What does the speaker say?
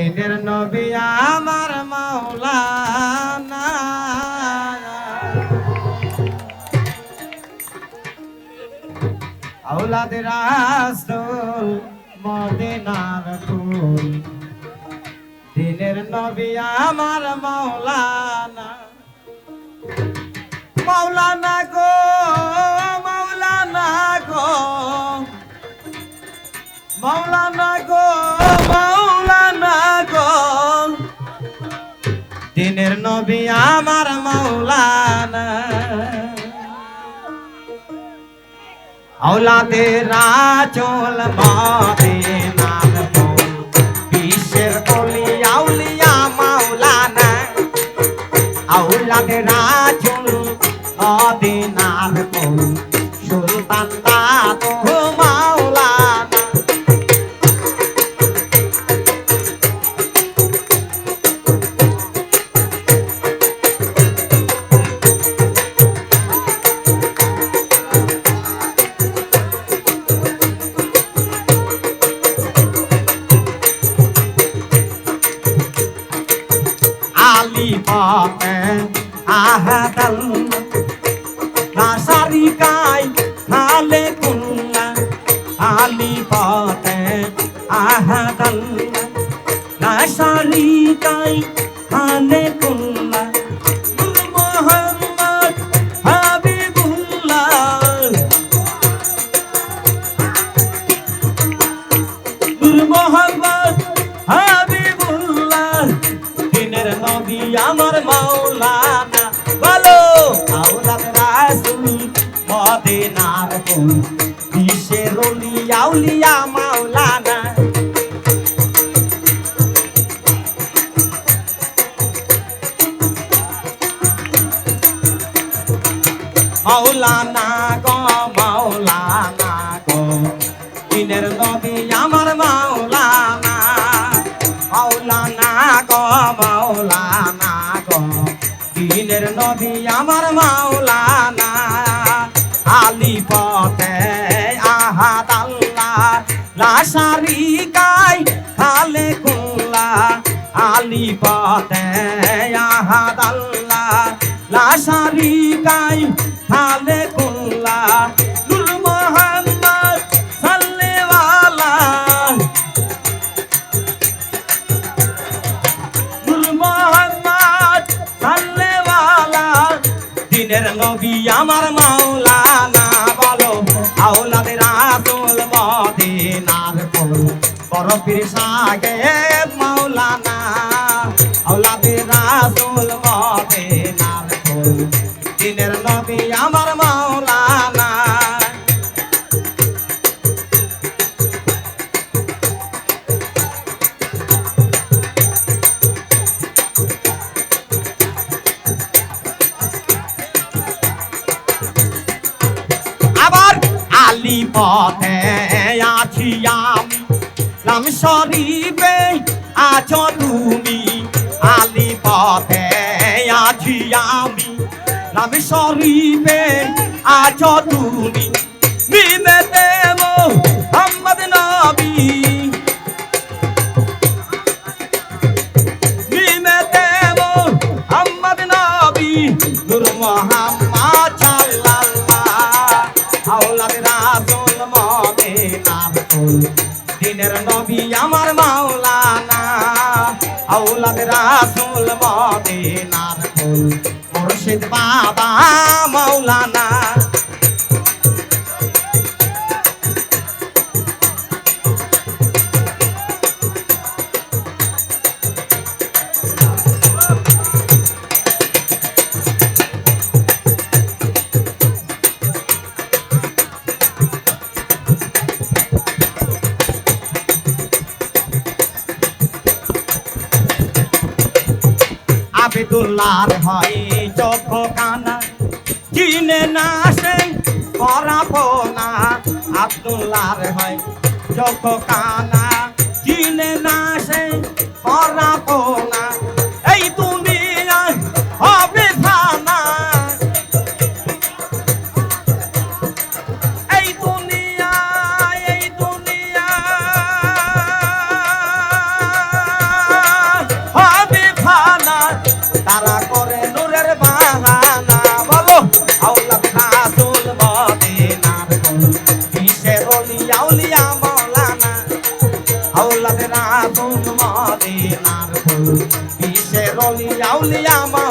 দিনের নবী আমার মাওলানা। আওলাদ রাসূল মদিনার ফুল। দিনের নবী আমার মাওলানা। মাওলানা গো মাওলানা গো। মাওলানা গো। নবী আমার মৌলানা। আওলাদের রাচল মদিনার ফুল বিশ্বের অলি আউলিয়া মাওলানা। আউলাদের রাচল মদিনার ফুল আলি পথে আহাদাল নাসারিকাই খালে কুল্লা আলি আমার মাওলানা বলো আওলাদ রাসূল মদিনার ফুল বিশ্বের আউলিয়া মাওলানা? মাওলানা নবী আমার মাওলানা আলি পথে আহাদ আল্লাহ লাশারি গাই খালে কুল্লা, আলি পথে আহাদ আল্লাহ লাশারি গাই খালে কুল্লা নবী আমার মাওলানা, বলো, আওলাদের রাসূল মদিনার ফুল বড় পীর সাহেব মাওলানা, আওলাদের রাসূল মদিনার ফুল দিনের নবী আমার পথে আছি নাম শরীফে আছো তুমি, আলি পথে আছি আমি নাম শরীফে আছো তুমি নিমেতে মোহাম্মদ নবী। নিমেতে মোহাম্মদ নবী, নূর মোহাম্মদ দিনের নবী আমার মাওলানা আউলাদ রাসুল মদিনার মুর্শিদ বাবা মাওলানা। আবেদুল্লাহর হয় চোখ কানা চিনে না সে করাবো না আব্দুল্লার হয় চোখ কানা চিনে না সে করাবো না আউলিয়া মৌলানা আউলাদ রাতুন মদিনার ফুল। বিশের আউলিয়া মৌলানা